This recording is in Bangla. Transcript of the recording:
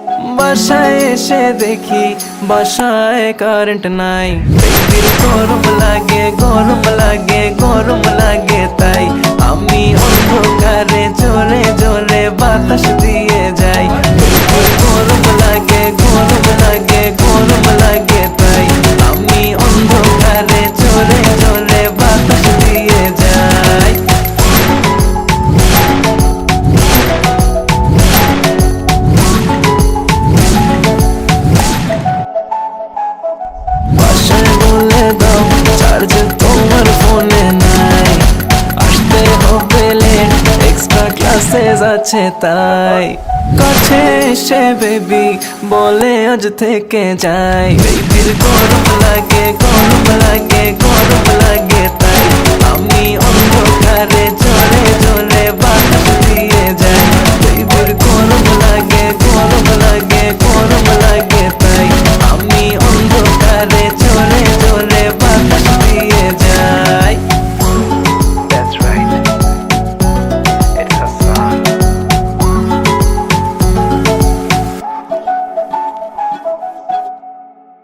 বাসায় এসে দেখি বাসায় কারেন্ট নাই। গরম লাগে গরম লাগে গরম লাগে তাই। আমি অন্ধকারে জোরে জোরে বাতাস দিয়ে বলে দাও, চার্জ তোমার ফোনে নাই। আসতে হবে লেট এক্সট্রা ক্লাসেস আছে তাই। কাছে এসে বেবি বলে আজ থেকে যাই। বেবির গরম লাগে